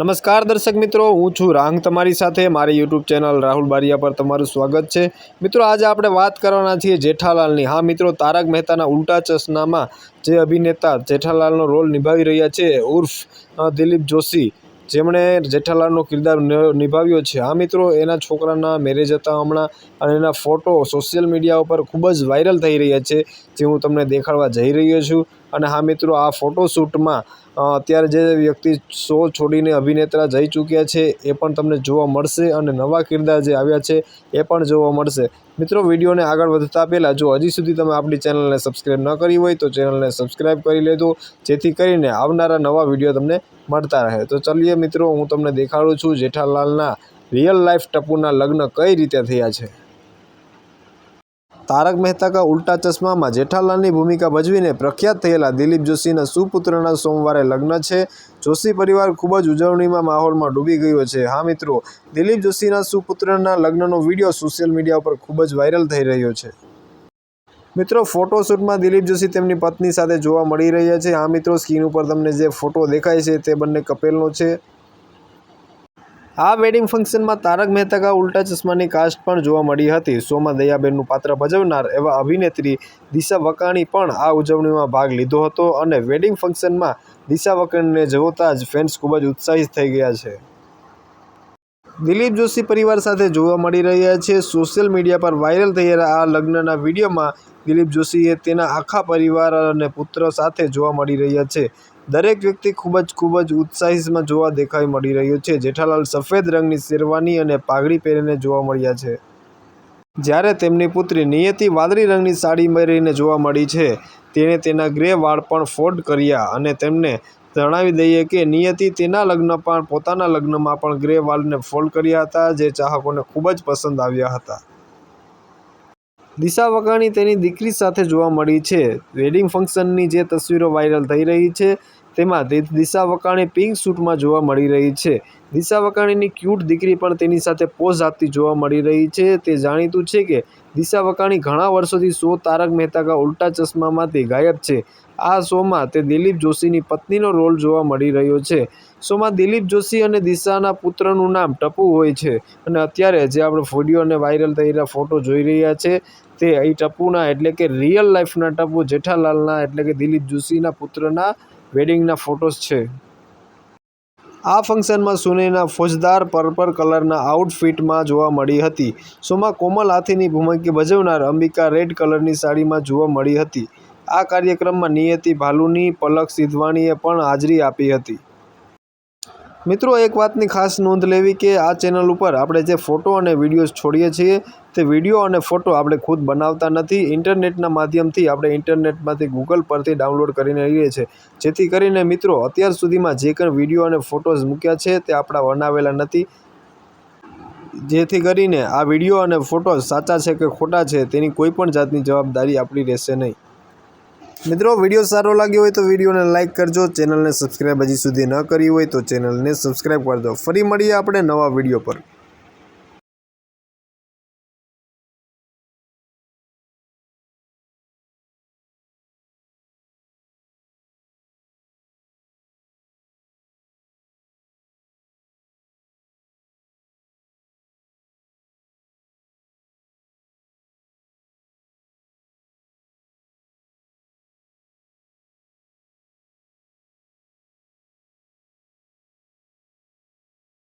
નમસ્કાર દર્શક મિત્રો, હું છું રાંગ તમારી સાથે. મારી યુટ્યુબ ચેનલ રાહુલ બારિયા પર તમારું સ્વાગત છે. મિત્રો, આજે આપણે વાત કરવાના છીએ જેઠાલાલની. હા મિત્રો, તારક મહેતાના ઉલ્ટા ચશ્મામાં જે અભિનેતા જેઠાલાલનો રોલ નિભાવી રહ્યા છે, ઉર્ફ દિલીપ જોશી, જેમણે જેઠાલાલનો કિરદાર નિભાવ્યો છે. હા મિત્રો, એના છોકરાના મેરેજ હતા હમણાં અને એના ફોટો સોશિયલ મીડિયા ઉપર ખૂબ જ વાયરલ થઈ રહ્યા છે, જે હું તમને દેખાડવા જઈ રહ્યો છું. અને હા મિત્રો, આ ફોટોશૂટમાં અત્યારે જે વ્યક્તિ શો છોડીને અભિનેતા જઈ ચૂક્યા છે, એ પણ તમને જોવા મળશે અને નવા કિરદાર જે આવ્યા છે, એ પણ જોવા મળશે. મિત્રો, વિડીયોને આગળ વધતા પહેલાં, જો હજી સુધી તમે આપણી ચેનલને સબસ્ક્રાઈબ ન કરી હોય, તો ચેનલને સબસ્ક્રાઈબ કરી લેજો, જેથી કરીને આવનારા નવા વીડિયો તમને મળતા રહે. તો ચલીએ મિત્રો, હું તમને દેખાડું છું જેઠાલાલના રિયલ લાઈફ ટપુના લગ્ન કઈ રીતે થયા છે. તારક મહેતા કા ઉલ્ટા ચશ્મામાં જેઠાલાલની ભૂમિકા ભજવીને પ્રખ્યાત થયેલા દિલીપ જોશીના સુપુત્રના સોમવારે લગ્ન છે. જોશી પરિવાર ખૂબ જ ઉજવણીમાં માહોલમાં ડૂબી ગયો છે. હા મિત્રો, દિલીપ જોશીના સુપુત્રના લગ્નનો વીડિયો સોશિયલ મીડિયા ઉપર ખૂબ જ વાયરલ થઈ રહ્યો છે. મિત્રો, ફોટોશૂટમાં દિલીપ જોશી તેમની પત્ની સાથે જોવા મળી રહ્યા છે. આ મિત્રો, સ્ક્રીન ઉપર તમને જે ફોટો દેખાય છે તે બંને કપેલનો છે. આ વેડિંગ ફંક્શનમાં તારક મહેતા કા ઉલ્ટા ચશ્માની કાસ્ટ પણ જોવા મળી હતી. શોમાં દયાબેનનું પાત્ર ભજવનાર એવા અભિનેત્રી દિશા વકાણી પણ આ ઉજવણીમાં ભાગ લીધો હતો અને વેડિંગ ફંક્શનમાં દિશા વકાણીને જોતા જ ફેન્સ ખૂબ જ ઉત્સાહિત થઈ ગયા છે. દિલીપ જોશી પરિવાર સાથે જોવા મળી રહ્યા છે. સોશિયલ મીડિયા પર વાયરલ થયેલા આ લગ્નના વિડીયોમાં દિલીપ જોશીએ તેના આખા પરિવાર અને પુત્ર સાથે જોવા મળી રહ્યા છે. દરેક વ્યક્તિ ખૂબ જ ખૂબ જ ઉત્સાહિતમાં જોવા દેખાઈ મળી રહ્યો છે. જેઠાલાલ સફેદ રંગની શેરવાની અને પાઘડી પહેરીને જોવા મળ્યા છે. જ્યારે તેમની પુત્રી નિયતિ વાદળી રંગની સાડી પહેરીને જોવા મળી છે, તેણે તેના ગ્રે વાળ પણ ફોલ્ડ કર્યા અને તેમને જણાવી દઈએ કે નિયતિ તેના લગ્ન પણ પોતાના લગ્નમાં પણ ગ્રે વાળને ફોલ્ડ કર્યા હતા, જે ચાહકોને ખૂબ જ પસંદ આવ્યા હતા. દિશા વકાણી તેની દીકરી સાથે જોવા મળી છે. વેડિંગ ફંક્શનની જે તસવીરો વાયરલ થઈ રહી છે, તેમાં દિશા વકાણી પિંક સૂટમાં જોવા મળી રહી છે. દિશા વકાણીની ક્યુટ દીકરી પણ તેની સાથે પોઝ આપતી જોવા મળી રહી છે. તે જાણીતું છે કે દિશા વકાણી ઘણા વર્ષોથી શો તારક મહેતા કા ઉલ્ટા ચશ્મામાંથી ગાયબ છે. આ શોમાં તે દિલીપ જોશીની પત્નીનો રોલ જોવા મળી રહ્યો છે. શોમાં દિલીપ જોશી અને દિશાના પુત્રનું નામ ટપુ હોય છે અને અત્યારે જે આપણે ફોડિયો અને વાયરલ થયેલા ફોટો જોઈ રહ્યા છે તે અહીં ટપુના એટલે કે રિયલ લાઈફના ટપુ જેઠાલાલના એટલે કે દિલીપ જોશીના પુત્રના વેડિંગના ફોટોસ છે. આ ફંક્શનમાં સુનેના ફોજદાર પર્પલ કલરના આઉટફિટમાં જોવા મળી હતી. શોમાં કોમલ હાથીની ભૂમિકા ભજવનાર અંબિકા રેડ કલરની સાડીમાં જોવા મળી હતી. આ કાર્યક્રમમાં નિયતિ ભાલુની, પલક સિધવાણીએ પણ હાજરી આપી હતી. મિત્રો, એક વાતની ખાસ નોંધ લેવી કે આ ચેનલ ઉપર આપણે જે ફોટો અને વિડીયોઝ છોડીએ છીએ, તે વીડિયો અને ફોટો આપણે ખુદ બનાવતા નથી. ઇન્ટરનેટના માધ્યમથી આપણે ઇન્ટરનેટમાંથી ગૂગલ પરથી ડાઉનલોડ કરીને લઈએ છીએ. જેથી કરીને મિત્રો, અત્યાર સુધીમાં જે કંઈ વીડિયો અને ફોટોઝ મૂક્યા છે, તે આપણા બનાવેલા નથી. જેથી કરીને આ વીડિયો અને ફોટોઝ સાચા છે કે ખોટા છે, તેની કોઈ પણ જાતની જવાબદારી આપણી રહેશે નહીં. મિત્રો વીડિયો સારો લાગ્યો હોય તો વિડીયોને લાઇક કરજો. ચેનલને સબસ્ક્રાઈબ હજી સુધી ન કરી હોય તો ચેનલને સબસ્ક્રાઈબ કરજો ફરી મળીએ આપણે નવા વીડિયો પર.